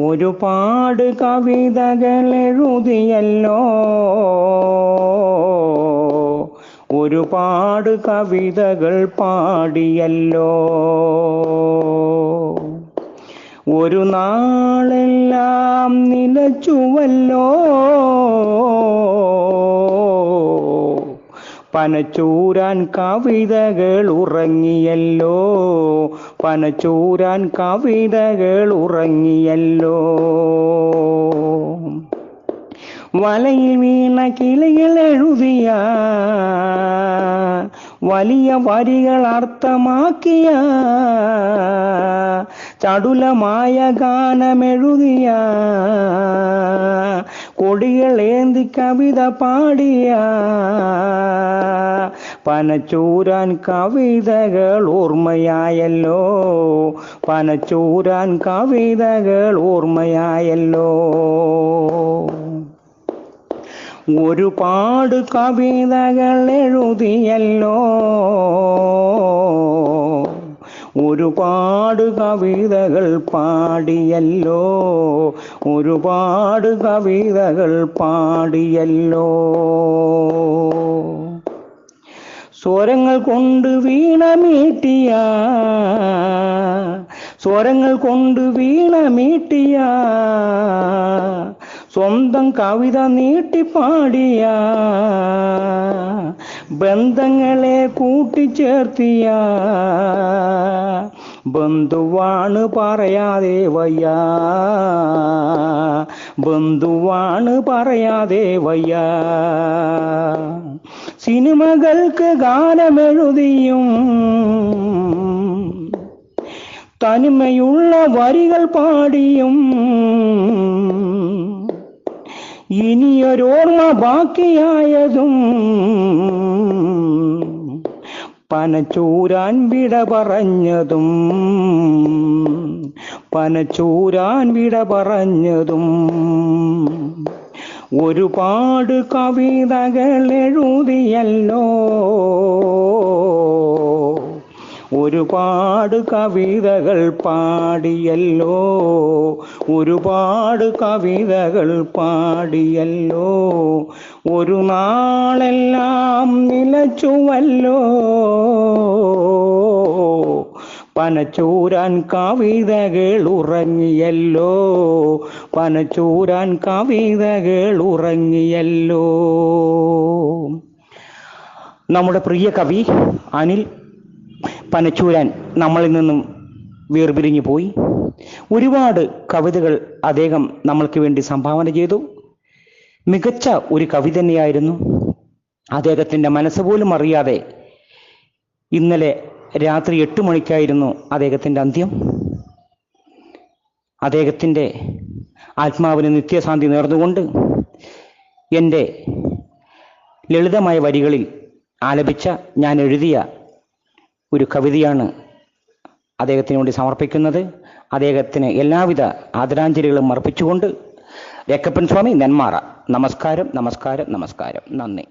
ഒരുപാട് കവിതകൾ എഴുതിയല്ലോ ഒരുപാട് കവിതകൾ പാടിയല്ലോ. ഒരു നാളെല്ലാം നിലച്ചുവല്ലോ. പനച്ചൂരാൻ കവിതകൾ ഉറങ്ങിയല്ലോ. പനച്ചൂരാൻ കവിതകൾ ഉറങ്ങിയല്ലോ. വലയിൽ വീണ കിളികൾ എഴുതിയ വലിയ വരികൾ അർത്ഥമാക്കിയ ചടുലമായ ഗാനമെഴുതിയ കൊടികൾ ഏന്തി കവിത പാടിയ പനച്ചൂരാൻ കവിതകൾ ഓർമ്മയായല്ലോ. പനച്ചൂരാൻ കവിതകൾ ഓർമ്മയായല്ലോ. ഒരുപാട് കവിതകൾ എഴുതിയല്ലോ. ഒരുപാട് കവിതകൾ പാടിയല്ലോ. ഒരുപാട് കവിതകൾ പാടിയല്ലോ. സ്വരങ്ങൾ കൊണ്ട് വീണമീട്ടിയ. സ്വരങ്ങൾ കൊണ്ട് വീണമീട്ടിയ. സ്വന്തം കവിത നീട്ടിപ്പാടിയ. ബന്ധങ്ങളെ കൂട്ടിച്ചേർത്തിയ. ബന്ധുവാണ് പറയാതെ വയ്യ. ബന്ധുവാണ് പറയാതെ വയ്യ. സിനിമകൾക്ക് ഗാനമെഴുതിയും തനിമയുള്ള വരികൾ പാടിയും ഇനിയൊരോർമ്മ ബാക്കിയായതും പനച്ചൂരാൻ വിട പറഞ്ഞതും പനച്ചൂരാൻ വിട പറഞ്ഞതും. ഒരുപാട് കവിതകൾ എഴുതിയല്ലോ ഒരുപാട് കവിതകൾ പാടിയല്ലോ. ഒരുപാട് കവിതകൾ പാടിയല്ലോ. ഒരു നാളെല്ലാം നിലച്ചുവല്ലോ. പനച്ചൂരാൻ കവിതകൾ ഉറങ്ങിയല്ലോ. പനച്ചൂരാൻ കവിതകൾ ഉറങ്ങിയല്ലോ. നമ്മുടെ പ്രിയ കവി അനിൽ പനച്ചൂരാൻ നമ്മളിൽ നിന്നും വേർപിരിഞ്ഞു പോയി. ഒരുപാട് കവിതകൾ അദ്ദേഹം നമ്മൾക്ക് വേണ്ടി സംഭാവന ചെയ്തു. മികച്ച ഒരു കവി തന്നെയായിരുന്നു. അദ്ദേഹത്തിന്റെ മനസ്സ് പോലും അറിയാതെ ഇന്നലെ രാത്രി എട്ട് മണിക്കായിരുന്നു അദ്ദേഹത്തിന്റെ അന്ത്യം. അദ്ദേഹത്തിന്റെ ആത്മാവിന് നിത്യശാന്തി നേർന്നുകൊണ്ട് എന്റെ ലളിതമായ വരികളിൽ ആലപിച്ച ഞാൻ എഴുതിയ ഒരു കവിതയാണ് അദ്ദേഹത്തിന് വേണ്ടി സമർപ്പിക്കുന്നത്. അദ്ദേഹത്തിന് എല്ലാവിധ ആദരാഞ്ജലികളും അർപ്പിച്ചുകൊണ്ട് രക്കപ്പൻ സ്വാമി നെന്മാറ. നമസ്കാരം നമസ്കാരം നമസ്കാരം. നന്ദി.